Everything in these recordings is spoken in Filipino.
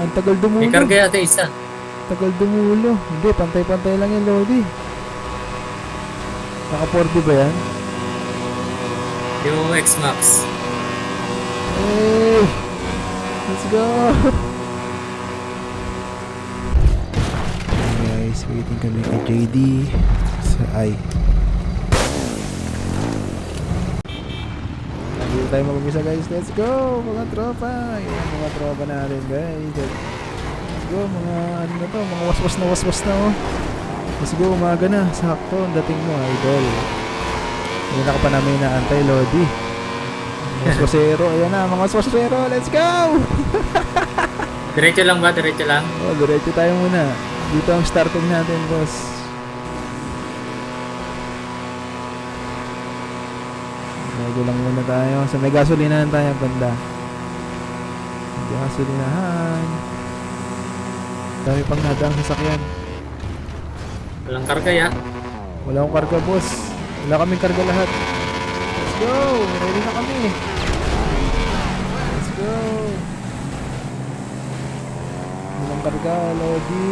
Ang tagal dumulo. May karga yata isa. Tagal dumulo. Hindi, pantay-pantay lang yan, Lodi. Naka 4D ba yan? Yung X-Max. Hey! Let's go! Guys, waiting kami kay JD sa I. Dito tayo mag-umisa guys. Let's go! Mga tropa! Ayan, mga tropa natin guys. Let's go, mga ano na to, mga waswas na waswas na oh. Let's go, umaga na. Sakto, ang dating mo, idol. Hindi na ka pa namin inaantay, Lodi. Waswasero, ayan na, mga waswasero, let's go! Diretso lang ba? Diretso lang? Oh, diretso tayo muna. Dito ang starting natin, boss. Medyo lang muna tayo. Sa may gasolinahan tayo, banda. May gasolinahan. Dami pang nadaang sasakyan. Walang karga ya. Wala akong karga, boss. Wala kaming karga lahat. Let's go! Ready na kami. Let's go! Walang karga, Lodi.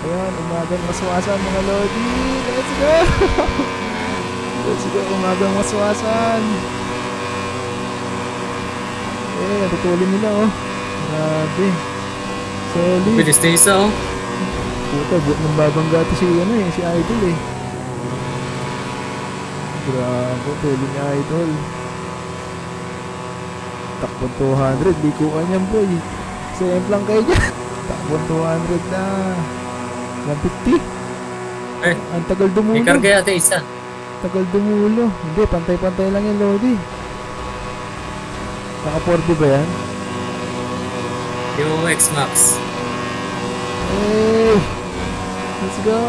Ayan, umagang maswasan mga Lodi. Let's go! Let's go, umagang maswasan. Eh, natutulin nila, oh. Grabe. Solid. Bilis na isa oh. Puta, buot ng babangga to si ano eh, si Idol eh. Grabe, pwede ni Idol. Takbon 200, di ko kanyang boy. Same lang kayo dyan. Takbon 200 na. 150. Eh, Ang tagal dumulo. May karga yata isa. Tagal dumulo. Hindi, pantay-pantay lang yan, Lodi. Naka 4D ba yan? Yung X-Max. Hey! Let's go!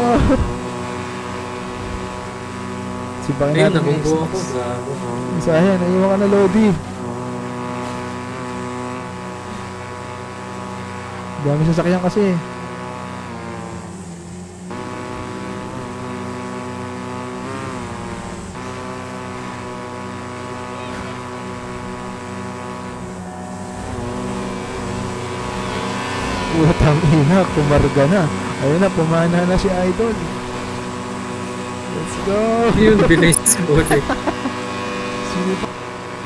Sipakin Ayun, natin guys. ako. Gago. Sayang, naiwan ka na Lodi. Dami sasakyan kasi. Utang ina, kumarga na. Ayun na, pumana na si Idol. Let's go! Yun, bilis. Buti. Sino pa?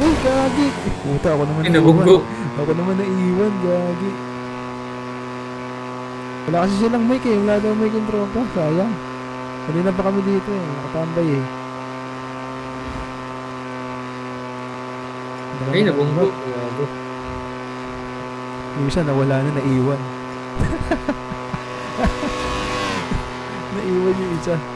Uy, gagi! Puta, ako naman Ay, nabunggo. Ako naman naiwan, gagi. Wala kasi silang mic eh. Wala daw mic yung tropa. Sayang. Kanina pa kami dito eh. Nakatambay eh. Ay, nabunggo. Gago. Yung isa nawala na, naiwan. Naiwan yung isa.